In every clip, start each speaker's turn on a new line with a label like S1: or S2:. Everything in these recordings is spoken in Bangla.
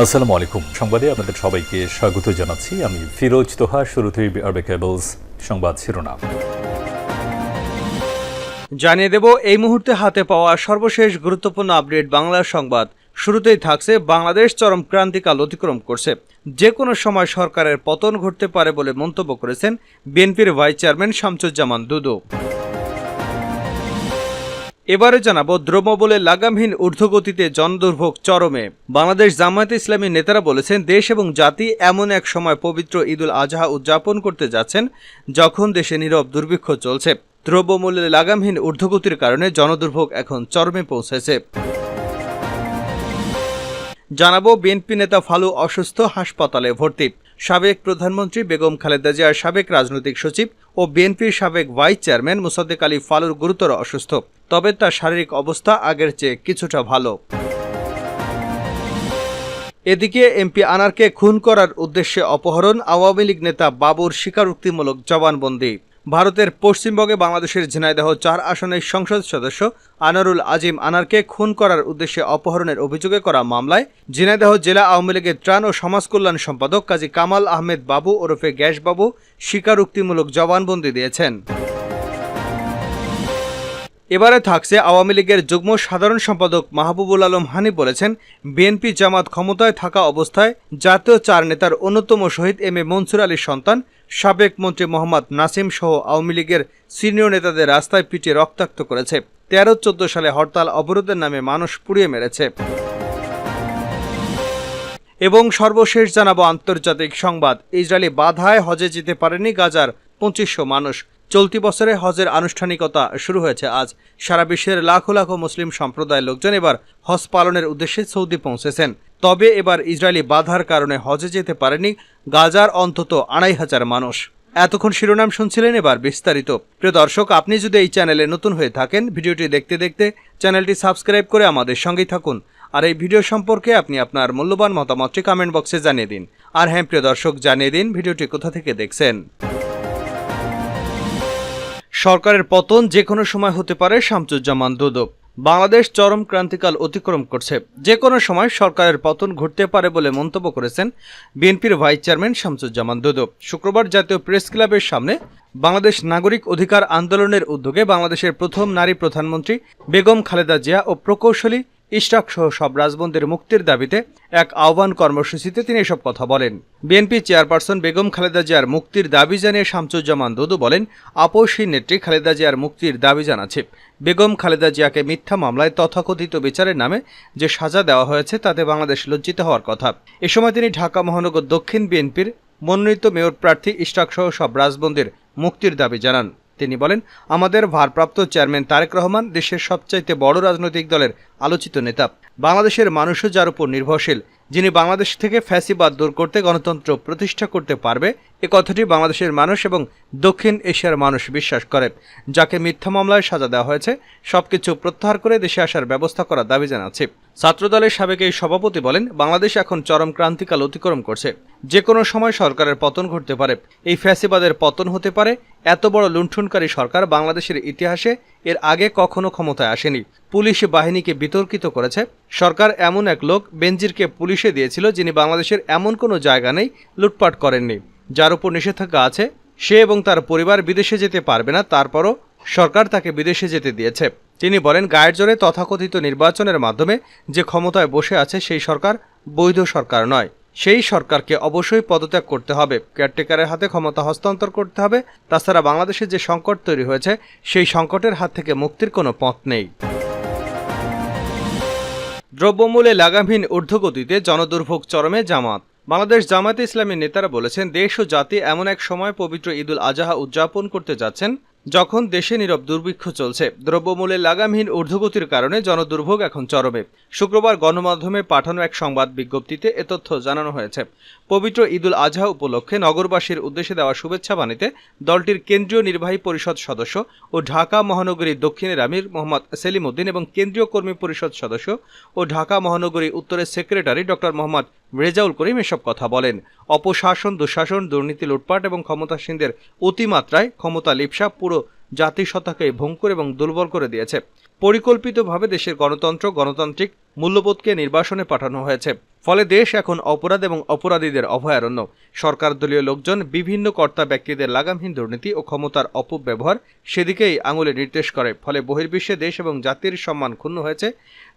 S1: আসসালামু আলাইকুম। সংবাদে আপনাদের সবাইকে স্বাগত জানাচ্ছি। আমি ফিরোজ তোহা, শুরুতেই আরবে কেবলস সংবাদ শিরোনাম।
S2: জানিয়ে দেব, এই মুহূর্তে হাতে পাওয়া সর্বশেষ গুরুত্বপূর্ণ আপডেট বাংলা সংবাদ। শুরুতেই থাকছে, বাংলাদেশ চরম ক্রান্তিকাল অতিক্রম করছে। যে কোনো সময় সরকারের পতন ঘটতে পারে বলে মন্তব্য করেছেন বিএনপির ভাইস চেয়ারম্যান শামসুজ্জামান দুদু। এবারে জানাব দ্রব্যবলে লাগামহীন ঊর্ধ্বগতিতে জনদুর্ভোগ চরমে। বাংলাদেশ জামায়াতে ইসলামী নেতারা বলেছেন, দেশ এবং জাতি এমন এক সময় পবিত্র ঈদুল আজহা উদযাপন করতে যাচ্ছেন, যখন দেশে নীরব দুর্ভিক্ষ চলছে। দ্রব্যমূল্যে লাগামহীন ঊর্ধ্বগতির কারণে জনদুর্ভোগ এখন চরমে পৌঁছেছে। জানাব, বিএনপি নেতা ফালু অসুস্থ, হাসপাতালে ভর্তি। সাবেক প্রধানমন্ত্রী বেগম খালেদা জিয়ার সাবেক রাজনৈতিক সচিব ও বিএনপির সাবেক ভাইস চেয়ারম্যান মুসাদ্দেক আলী ফালুর গুরুতর অসুস্থ। তবে তার শারীরিক অবস্থা আগের চেয়ে কিছুটা ভালো। এদিকে এমপি আনারকে খুন করার উদ্দেশ্যে অপহরণ আওয়ামী লীগ নেতা বাবুর স্বীকারোক্তিমূলক জবানবন্দি। ভারতের পশ্চিমবঙ্গে বাংলাদেশের ঝিনাইদহ চার আসনের সংসদ সদস্য আনারুল আজিম আনারকে খুন করার উদ্দেশ্যে অপহরণের অভিযোগে করা মামলায় ঝিনাইদহ জেলা আওয়ামী লীগের ত্রাণ ও সমাজ কল্যাণ সম্পাদক কাজী কামাল আহমেদ বাবু ওরফে গ্যাসবাবু স্বীকারোক্তিমূলক জবানবন্দি দিয়েছেন। এবারে থাকছে আওয়ামী লীগের যুগ্ম সাধারণ সম্পাদক মাহবুবুল আলম হানি বলেছেন, বিএনপি জামাত ক্ষমতায় থাকা অবস্থায় জাতীয় চার নেতার অন্যতম শহীদ এম এ মনসুর আলীর সন্তান সাবেক মন্ত্রী মোহাম্মদ নাসিম সহ আওয়ামী লীগের সিনিয়র নেতাদের রাস্তায় পিটিয়ে রক্তাক্ত করেছে। তেরো, চোদ্দ সালে হরতাল অবরোধের নামে মানুষ পুড়িয়ে মেরেছে। এবং সর্বশেষ জানাব আন্তর্জাতিক সংবাদ। ইসরায়েলি বাধায় হজে যেতে পারেনি গাজার পঁচিশশো মানুষ। চলতি বছরে হজের আনুষ্ঠানিকতা শুরু হয়েছে। আজ সারা বিশ্বের লাখো লাখো মুসলিম সম্প্রদায়ের লোকজন এবার হজ পালনের উদ্দেশ্যে সৌদি পৌঁছেছেন। তবে এবার ইসরায়েলি বাধার কারণে হজে যেতে পারেনি গাজার অন্তত আড়াই হাজার মানুষ। এতক্ষণ শিরোনাম শুনছিলেন এবার বিস্তারিত। প্রিয় দর্শক, আপনি যদি এই চ্যানেলে নতুন হয়ে থাকেন, ভিডিওটি দেখতে দেখতে চ্যানেলটি সাবস্ক্রাইব করে আমাদের সঙ্গেই থাকুন। আর এই ভিডিও সম্পর্কে আপনি আপনার মূল্যবান মতামতটি কমেন্ট বক্সে জানিয়ে দিন। আর হ্যাঁ প্রিয় দর্শক, জানিয়ে দিন ভিডিওটি কোথা থেকে দেখছেন। সরকারের পতন যে কোনো সময় হতে পারে, শামসুজ্জামান দুদক। বাংলাদেশ চরম ক্রান্তিকাল অতিক্রম করছে। যে কোনো সময় সরকারের পতন ঘটতে পারে বলে মন্তব্য করেছেন বিএনপির ভাইস চেয়ারম্যান শামসুজ্জামান দুদক। শুক্রবার জাতীয় প্রেস ক্লাবের সামনে বাংলাদেশ নাগরিক অধিকার আন্দোলনের উদ্যোগে বাংলাদেশের প্রথম নারী প্রধানমন্ত্রী বেগম খালেদা জিয়া ও প্রকৌশলী ইশরাক সহ সব রাজবন্দির মুক্তির দাবিতে এক আহ্বান কর্মসূচিতে তিনি এসব কথা বলেন। বিএনপি চেয়ারপারসন বেগম খালেদা জিয়ার মুক্তির দাবি জানিয়ে শামসুজ্জামান দুদু বলেন আপসী নেত্রী খালেদা জিয়ার মুক্তির দাবি জানাচ্ছে। বেগম খালেদা জিয়াকে মিথ্যা মামলায় তথাকথিত বিচারের নামে যে সাজা দেওয়া হয়েছে তাতে বাংলাদেশ লজ্জিত হওয়ার কথা। এ সময় তিনি ঢাকা, মহানগর দক্ষিণ বিএনপির মনোনীত মেয়র প্রার্থী ইশরাক সহ সব রাজবন্দির মুক্তির দাবি জানান। তিনি বলেন, আমাদের ভারপ্রাপ্ত চেয়ারম্যান তারেক রহমান দেশের সবচাইতে বড় রাজনৈতিক দলের আলোচিত নেতা। বাংলাদেশের মানুষও যার উপর নির্ভরশীল, যিনি বাংলাদেশ থেকে ফ্যাসিবাদ দূর করতে গণতন্ত্র প্রতিষ্ঠা করতে পারবে, এ কথাটি বাংলাদেশের মানুষ এবং দক্ষিণ এশিয়ার মানুষ বিশ্বাস করে। যাকে মিথ্যা মামলায় সাজা দেওয়া হয়েছে, সবকিছু প্রত্যাহার করে দেশে আসার ব্যবস্থা করার দাবি জানাচ্ছে। ছাত্রদলের সাবেক এই সভাপতি বলেন, বাংলাদেশ এখন চরম ক্রান্তিকাল অতিক্রম করছে। যে কোনো সময় সরকারের পতন ঘটতে পারে। এই ফ্যাসিবাদের পতন হতে পারে। এত বড় লুণ্ঠনকারী সরকার বাংলাদেশের ইতিহাসে এর আগে কখনো ক্ষমতায় আসেনি। পুলিশ বাহিনীকে বিতর্কিত করেছে। সরকার এমন এক লোক, বেনজিরকে পুলিশে দিয়েছিল, যিনি বাংলাদেশের এমন কোনো জায়গা নেই, লুটপাট করেননি। যার উপর নিষেধাজ্ঞা আছে। সে এবং তার পরিবার বিদেশে যেতে পারবে না। তারপরও সরকার তাকে বিদেশে যেতে দিয়েছে। তিনি বলেন, গায়ের জোরে তথাকথিত নির্বাচনের মাধ্যমে যে ক্ষমতায় বসে আছে সেই সরকার বৈধ সরকার নয়। সেই সরকারকে অবশ্যই পদত্যাগ করতে হবে। কেয়ারটেকারের হাতে ক্ষমতা হস্তান্তর করতে হবে। তাছাড়া বাংলাদেশে যে সংকট তৈরি হয়েছে, সেই সংকটের হাত থেকে মুক্তির কোনো পথ নেই। দ্রব্যমূল্যে লাগামহীন ঊর্ধ্বগতিতে জনদুর্ভোগ চরমে জামাত। বাংলাদেশ জামায়াতে ইসলামী নেতারা বলেছেন, দেশ ও জাতি এমন এক সময় পবিত্র ঈদুল আজহা উদযাপন করতে যাচ্ছেন। যখন দেশে নীরব দুর্ভিক্ষ চলছে, দ্রব্যমূল্যের লাগামহীন ঊর্ধ্বগতির কারণে জনদুর্ভোগ এখন চরমে। শুক্রবার গণমাধ্যমে পাঠানো এক সংবাদ বিজ্ঞপ্তিতে এ তথ্য জানানো হয়েছে। পবিত্র ঈদুল আজহা উপলক্ষে নগরবাসীর উদ্দেশ্যে দেওয়া শুভেচ্ছা বাণীতে দলটির কেন্দ্রীয় নির্বাহী পরিষদ সদস্য ও ঢাকা মহানগরী দক্ষিণের আমির মোহাম্মদ সেলিম উদ্দিন এবং কেন্দ্রীয় কর্মী পরিষদ সদস্য ও ঢাকা মহানগরী উত্তরের সেক্রেটারি ডক্টর মোহাম্মদ রেজাউল করিম এসব কথা বলেন। অপশাসন, দুঃশাসন, দুর্নীতি, লুটপাট এবং ক্ষমতাসীনদের অতিমাত্রায় ক্ষমতা লিপসা পুরো জাতিসত্তাকে ভঙ্কুর এবং দুর্বল করে দিয়েছে। পরিকল্পিতভাবে দেশের গণতন্ত্র, গণতান্ত্রিক মূল্যবোধকে নির্বাসনে পাঠানো হয়েছে। ফলে দেশ এখন অপরাধ এবং অপরাধীদের অভয়ারণ্য। সরকার দলীয় লোকজন, বিভিন্ন কর্তা ব্যক্তিদের লাগামহীন দুর্নীতি ও ক্ষমতার অপব্যবহার সেদিকেই আঙুলে নির্দেশ করে। ফলে বহির্বিশ্বে দেশ এবং জাতির সম্মান ক্ষুণ্ণ হয়েছে।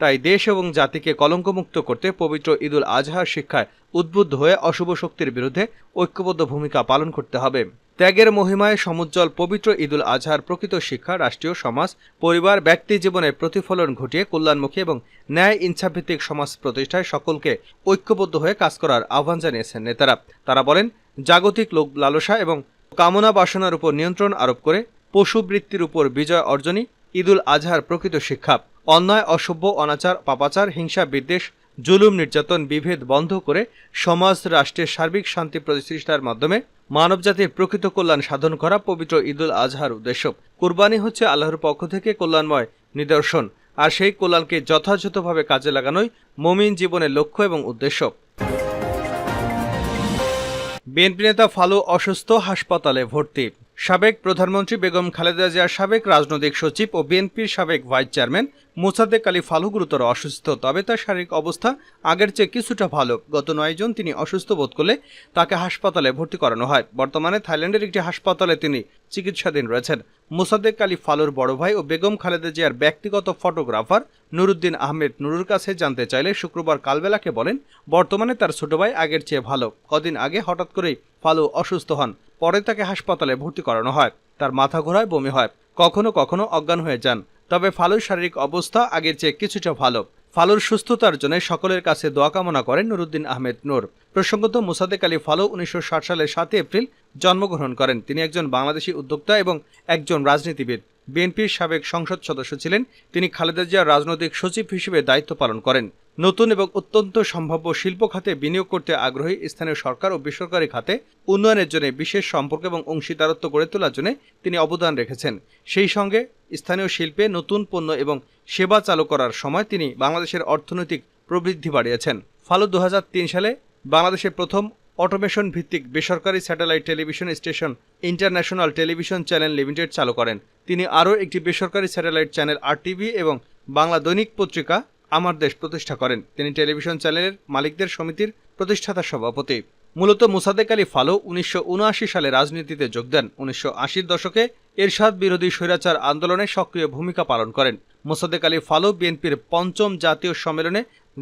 S2: তাই দেশ এবং জাতিকে কলঙ্কমুক্ত করতে পবিত্র ঈদুল আজহার শিক্ষায় উদ্বুদ্ধ হয়ে অশুভ শক্তির বিরুদ্ধে ঐক্যবদ্ধ ভূমিকা পালন করতে হবে। ত্যাগের মহিমায় সমুজ্জ্বল পবিত্র ঈদুল আজহার প্রকৃত শিক্ষা, রাষ্ট্রীয় সমাজ, পরিবার, ব্যক্তি জীবনের প্রতিফলন ঘটিয়ে কল্যাণমুখী এবং ন্যায় ইচ্ছাভিত্তিক সমাজ প্রতিষ্ঠায় সকলকে ঐক্যবদ্ধ হয়ে কাজ করার আহ্বান জানিয়েছেন নেতারা। তারা বলেন, জাগতিক লোক লালসা এবং কামনা বাসনার উপর নিয়ন্ত্রণ আরোপ করে পশুবৃত্তির উপর বিজয় অর্জনই ঈদুল আজহার প্রকৃত শিক্ষা। অন্যায় অসভ্য অনাচার, পাপাচার, হিংসা, বিদ্বেষ, জুলুম, নির্যাতন, বিভেদ বন্ধ করে সমাজ, রাষ্ট্রের সার্বিক শান্তি প্রতিষ্ঠার মাধ্যমে মানবজাতির প্রকৃত কল্যাণ সাধন করা পবিত্র ঈদুল আজহার উদ্দেশ্য। কুরবানি হচ্ছে আল্লাহর পক্ষ থেকে কল্যাণময় নিদর্শন, আর সেই কল্যাণকে যথাযথভাবে কাজে লাগানোই মমিন জীবনের লক্ষ্য এবং উদ্দেশ্য। বিএনপি নেতা ফালু অসুস্থ, হাসপাতালে ভর্তি। সাবেক প্রধানমন্ত্রী বেগম খালেদা জিয়ার সাবেক রাজনৈতিক সচিব ও বিএনপির সাবেক ভাইস চেয়ারম্যান মোসাদ্দেক আলী ফালু গুরুতর অসুস্থ। তবে তার শারীরিক অবস্থা আগের চেয়ে কিছুটা ভালো। গত নয় জন তিনি অসুস্থ বোধ করলে তাকে হাসপাতালে ভর্তি করানো হয়। বর্তমানে থাইল্যান্ডের একটি হাসপাতালে তিনি চিকিৎসাধীন রয়েছেন। মোসাদ্দেক আলী ফালুর বড় ভাই ও বেগম খালেদা জিয়ার ব্যক্তিগত ফটোগ্রাফার নুরুদ্দিন আহমেদ নুরুর কাছে জানতে চাইলে শুক্রবার কালবেলাকে বলেন, বর্তমানে তার ছোট ভাই আগের চেয়ে ভালো। কদিন আগে হঠাৎ করেই ফালু অসুস্থ হন। পরে তাকে হাসপাতালে ভর্তি করানো হয়। তার মাথা ঘোরায়, বমি হয়। কখনো কখনো অজ্ঞান হয়ে যান। তবে ফালুর শারীরিক অবস্থা আগের চেয়ে কিছুটা ভালো। ফালুর সুস্থতার জন্য সকলের কাছে দোয়া কামনা করেন নুরুদ্দিন আহমেদ নূর। প্রসঙ্গত মুসাদেক আলী ফালু উনিশশো সালের সাতই এপ্রিল জন্মগ্রহণ করেন। তিনি একজন বাংলাদেশি উদ্যোক্তা এবং একজন রাজনীতিবিদ। বিএনপির সাবেক সংসদ সদস্য ছিলেন। তিনি খালেদা জিয়ার রাজনৈতিক সচিব হিসেবে দায়িত্ব পালন করেন। নতুন এবং অত্যন্ত সম্ভাব্য শিল্প খাতে বিনিয়োগ করতে আগ্রহী স্থানীয় সরকার ও বেসরকারি খাতে উন্নয়নের জন্য বিশেষ সম্পর্ক এবং অংশীদারত্ব গড়ে তোলার জন্য তিনি অবদান রেখেছেন। সেই সঙ্গে স্থানীয় শিল্পে নতুন পণ্য এবং সেবা চালু করার সময় তিনি বাংলাদেশের অর্থনৈতিক প্রবৃদ্ধি বাড়িয়েছেন। ফালু দু সালে বাংলাদেশের প্রথম অটোমেশন ভিত্তিক বেসরকারি satellite television station international television channel limited চালু করেন। তিনি আরও একটি বেসরকারি স্যাটেলাইট চ্যানেল আরটিভি এবং বাংলা দৈনিক পত্রিকা আমার দেশ প্রতিষ্ঠা করেন। তিনি টেলিভিশন চ্যানেলের মালিকদের সমিতির প্রতিষ্ঠাতা সভাপতি। মূলত মুসাদেক আলী ফালু উনিশশো সালে রাজনীতিতে যোগ দেন। উনিশশো দশকে এরশাদ বিরোধী স্বৈরাচার আন্দোলনে সক্রিয় ভূমিকা পালন করেন। মোসাদ্দেক আলী ফালু বিএনপির পঞ্চম জাতীয় সম্মেলনে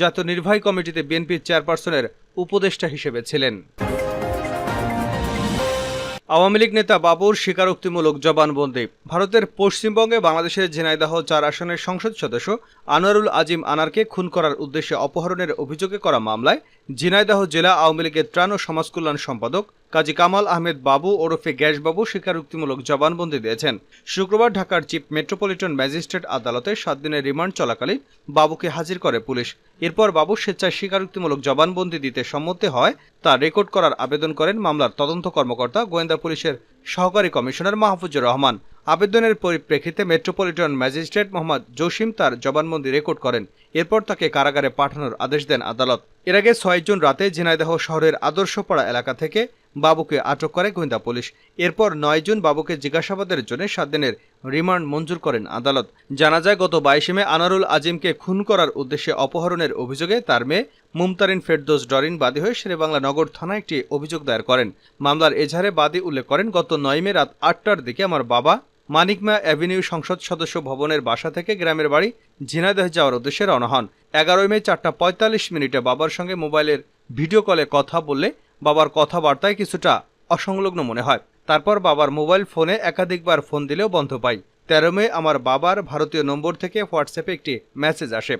S2: জাতীয় নির্বাহী কমিটিতে বিএনপির চেয়ারপারসনের উপদেষ্টা হিসেবে ছিলেন। আওয়ামী লীগ নেতা বাবুর স্বীকারোক্তিমূলক জবানবন্দি। ভারতের পশ্চিমবঙ্গে বাংলাদেশের ঝিনাইদাহ চার আসনের সংসদ সদস্য আনোয়ারুল আজিম আনারকে খুন করার উদ্দেশ্যে অপহরণের অভিযোগে করা মামলায় ঝিনাইদাহ জেলা আওয়ামী লীগের ত্রাণ ও সমাজ কল্যাণ সম্পাদক কাজী কামাল আহমেদ বাবু ওরফে গ্যাসবাবু স্বীকারোক্তিমূলক জবানবন্দি দিয়েছেন। শুক্রবার ঢাকার চিফ মেট্রোপলিটন ম্যাজিস্ট্রেট আদালতে সাত দিনের রিমান্ড চলাকালীন বাবুকে হাজির করে পুলিশ। এরপর বাবু স্বেচ্ছায় স্বীকারোক্তিমূলক জবানবন্দি দিতে সম্মতি হয়, তা রেকর্ড করার আবেদন করেন মামলার তদন্ত কর্মকর্তা গোয়েন্দা পুলিশের সহকারী কমিশনার মাহফুজুর রহমান। আবেদনের পরিপ্রেক্ষিতে মেট্রোপলিটন ম্যাজিস্ট্রেট মোহাম্মদ জসিম তার জবানবন্দি রেকর্ড করেন। এরপর তাকে কারাগারে পাঠানোর আদেশ দেন আদালত। এর আগে ছয় জুন রাতে ঝিনাইদহ শহরের আদর্শপাড়া এলাকা থেকে বাবুকে আটক করে গোয়েন্দা পুলিশ। এরপর নয় জুন বাবুকে জিজ্ঞাসাবাদের জন্য সাত দিনের রিমান্ড মঞ্জুর করেন আদালত। জানা যায়, গত বাইশে মে আনারুল আজিমকে খুন করার উদ্দেশ্যে অপহরণের অভিযোগে তার মেয়ে মুমতারিন ফেরদোস ডরিন বাদী হয়ে শেরেবাংলা নগর থানায় একটি অভিযোগ দায়ের করেন। মামলার এজাহারে বাদী উল্লেখ করেন, গত নয় মে রাত আটটার দিকে আমার বাবা মানিকমা অ্যাভিনিউ সংসদ সদস্য ভবনের বাসা থেকে গ্রামের বাড়ি ঝিনাইদহ যাওয়ার উদ্দেশ্যে রওনা হন। এগারোই মে চারটা পঁয়তাল্লিশ মিনিটে বাবার সঙ্গে মোবাইলের ভিডিও কলে কথা বললে বাবার কথাবার্তায় কিছুটা অসংলগ্ন মনে হয়। তারপর বাবার মোবাইল ফোনে একাধিকবার ফোন দিলেও বন্ধ পাই তেরো মে আমার বাবার ভারতীয় নম্বর থেকে হোয়াটসঅ্যাপে একটি মেসেজ আসে।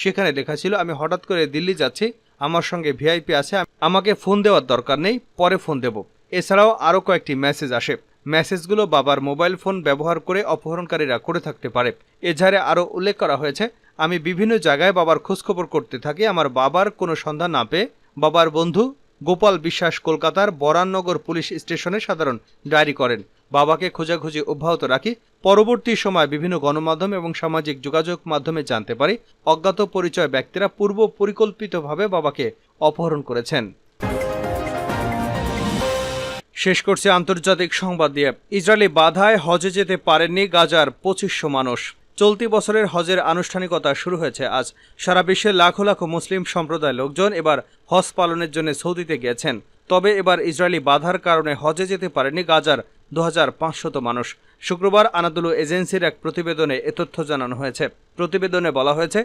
S2: সেখানে লেখা ছিল, আমি হঠাৎ করে দিল্লি যাচ্ছি, আমার সঙ্গে ভিআইপি আছে, আমাকে ফোন দেওয়ার দরকার নেই, পরে ফোন দেব। এছাড়াও আরও কয়েকটি মেসেজ আসে। মেসেজগুলো বাবার মোবাইল ফোন ব্যবহার করে অপহরণকারীরা করে থাকতে পারে। এজাহারে আরও উল্লেখ করা হয়েছে, আমি বিভিন্ন জায়গায় বাবার খোঁজখবর করতে থাকি, আমার বাবার কোনো সন্ধান না পেয়ে বাবার বন্ধু গোপাল বিশ্বাস কলকাতার বরাননগর পুলিশ স্টেশনে সাধারণ ডায়েরি করেন। বাবাকে খোঁজাখুঁজি অব্যাহত রাখি, পরবর্তী সময় বিভিন্ন গণমাধ্যম এবং সামাজিক যোগাযোগ মাধ্যমে জানতে পারি, অজ্ঞাত পরিচয় ব্যক্তিরা পূর্ব পরিকল্পিতভাবে বাবাকে অপহরণ করেছেন। শেষ করছে আন্তর্জাতিক সংবাদ দিয়ে। ইসরায়েলি বাধায় হজে যেতে পারেননি গাজার পঁচিশশো মানুষ। চলতি বছরের হজের আনুষ্ঠানিকতা শুরু হয়েছে আজ। সারা বিশ্বের লাখো লাখো মুসলিম সম্প্রদায়ের লোকজন এবার হজ পালনের জন্য সৌদিতে গিয়েছেন। তবে এবার ইসরায়েলি বাধার কারণে হজে যেতে পারেনি গাজার দু হাজার পাঁচশত মানুষ। শুক্রবার আনাদুলু এজেন্সির এক প্রতিবেদনে এ তথ্য জানানো হয়েছে। প্রতিবেদনে বলা হয়েছে,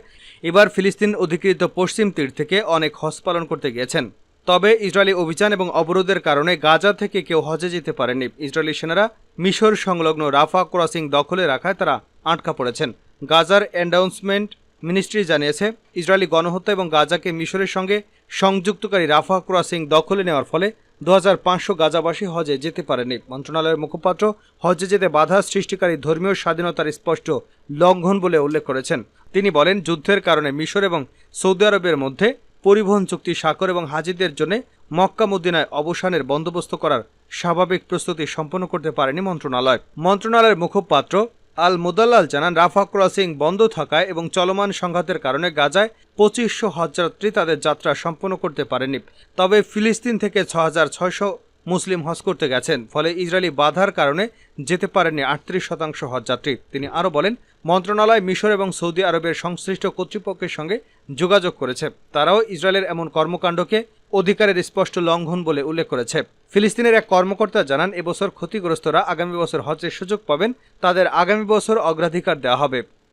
S2: এবার ফিলিস্তিন অধিকৃত পশ্চিম তীর থেকে অনেক হজ পালন করতে গিয়েছেন। তবে ইসরায়েলি অভিযান এবং অবরোধের কারণে গাজা থেকে কেউ হজে যেতে পারেনি ইসরায়েলি সেনারা মিশর সংলগ্ন রাফা ক্রসিং দখলে রাখায় তারা আটকা পড়েছেন। গাজার এন্ডাউন্সমেন্ট মিনিস্ট্রি জানিয়েছে, ইসরায়েলি গণহত্যা এবং গাজাকে মিশরের সঙ্গে সংযুক্তকারী রাফা ক্রসিং দখলে নেওয়ার ফলে দু হাজার পাঁচশো গাজাবাসী হজে যেতে পারেনি মন্ত্রণালয়ের মুখপাত্র হজে যেতে বাধা সৃষ্টিকারী ধর্মীয় স্বাধীনতার স্পষ্ট লঙ্ঘন বলে উল্লেখ করেছেন। তিনি বলেন, যুদ্ধের কারণে মিশর এবং সৌদি আরবের মধ্যে পরিবহন চুক্তি স্বাক্ষর এবং হাজিদের জন্য মক্কা মদিনায় অবসানের বন্দোবস্ত করার স্বাভাবিক প্রস্তুতি সম্পন্ন করতে পারেনি মন্ত্রণালয়। মন্ত্রণালয়ের মুখপাত্র আল মুদাল্লাল জানান, রাফা ক্রসিং বন্ধ থাকায় এবং চলমান সংঘাতের কারণে গাজায় পঁচিশশো হজযাত্রী তাদের যাত্রা সম্পন্ন করতে পারেনি। তবে ফিলিস্তিন থেকে ছ হাজার ছয়শো মুসলিম হজ করতে গেছেন, ফলে ইসরায়েলি বাধার কারণে যেতে পারেননি আটত্রিশ শতাংশ হজযাত্রী। তিনি আরও বলেন, মন্ত্রণালয় মিশর এবং সৌদি আরবের সংশ্লিষ্ট কর্তৃপক্ষের সঙ্গে যোগাযোগ করেছে। তারাও ইসরায়েলের এমন কর্মকাণ্ডকে অধিকারের স্পষ্ট লঙ্ঘন বলে উল্লেখ করেছে। ফিলিস্তিনের এক কর্মকর্তা জানান এবছর ক্ষতিগ্রস্তরা আগামী বছর হজের সুযোগ পাবেন, তাদের আগামী বছর অগ্রাধিকার দেওয়া হবে।